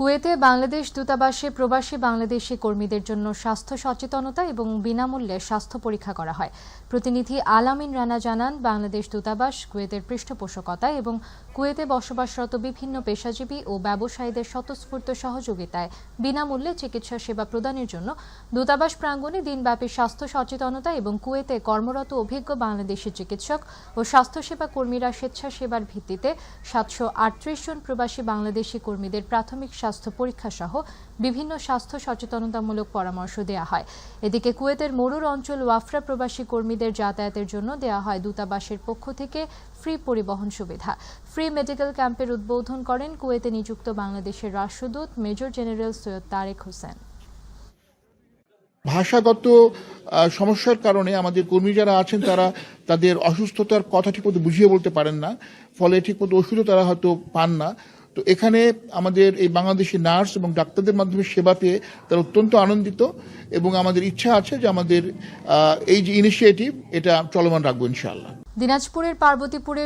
কুয়েতে বাংলাদেশ দূতাবাসে প্রবাসী বাংলাদেশি কর্মীদের জন্য স্বাস্থ্য সচেতনতা এবং বিনামূল্যে স্বাস্থ্য পরীক্ষা করা হয়। প্রতিনিধি আলামিন রানা জানান, বাংলাদেশ দূতাবাস কুয়েতের পৃষ্ঠপোষকতায় এবং কুয়েতে বসবাসরত বিভিন্ন পেশাজীবী ও ব্যবসায়ীদের স্বতঃস্ফূর্ত সহযোগিতায় বিনামূল্যে চিকিৎসা সেবা প্রদানের জন্য দূতাবাস প্রাঙ্গণে দিনব্যাপী স্বাস্থ্য সচেতনতা এবং কুয়েতে কর্মরত অভিজ্ঞ বাংলাদেশি চিকিৎসক ও স্বাস্থ্যসেবা কর্মীরা স্বেচ্ছাসেবার ভিত্তিতে সাতশো আটত্রিশ জন প্রবাসী বাংলাদেশি কর্মীদের প্রাথমিক স্বাস্থ্য পরীক্ষা সহ বিভিন্ন স্বাস্থ্য সচেতনতামূলক পরামর্শ দেওয়া হয়। এদিকে কুয়েতের মরুর অঞ্চল ওয়াফরা প্রবাসী কর্মীদের যাতায়াতের জন্য দেওয়া হয় দূতাবাসের পক্ষ থেকে ফ্রি পরিবহন সুবিধা। ফ্রি মেডিকেল ক্যাম্পের উদ্বোধন করেন কুয়েতে নিযুক্ত বাংলাদেশের রাষ্ট্রদূত মেজর জেনারেল সৈয়দ তারেক হোসেন। ভাষাগত সমস্যার কারণে আমাদের কর্মী যারা আছেন তারা তাদের অসুস্থতার কথা ঠিকমতো বুঝিয়ে বলতে পারেন না। ফলে ঠিকমতো ওষুধও তারা হয়তো পান না। তো এখানে আমাদের এই বাংলাদেশি নার্স এবং ডাক্তারদের মাধ্যমে সেবা পেয়ে তারা অত্যন্ত আনন্দিত এবং আমাদের ইচ্ছা আছে যে আমাদের এই যে ইনিশিয়েটিভ এটা চলমান রাখব ইনশাআল্লাহ। দিনাজপুরের পার্বতীপুরে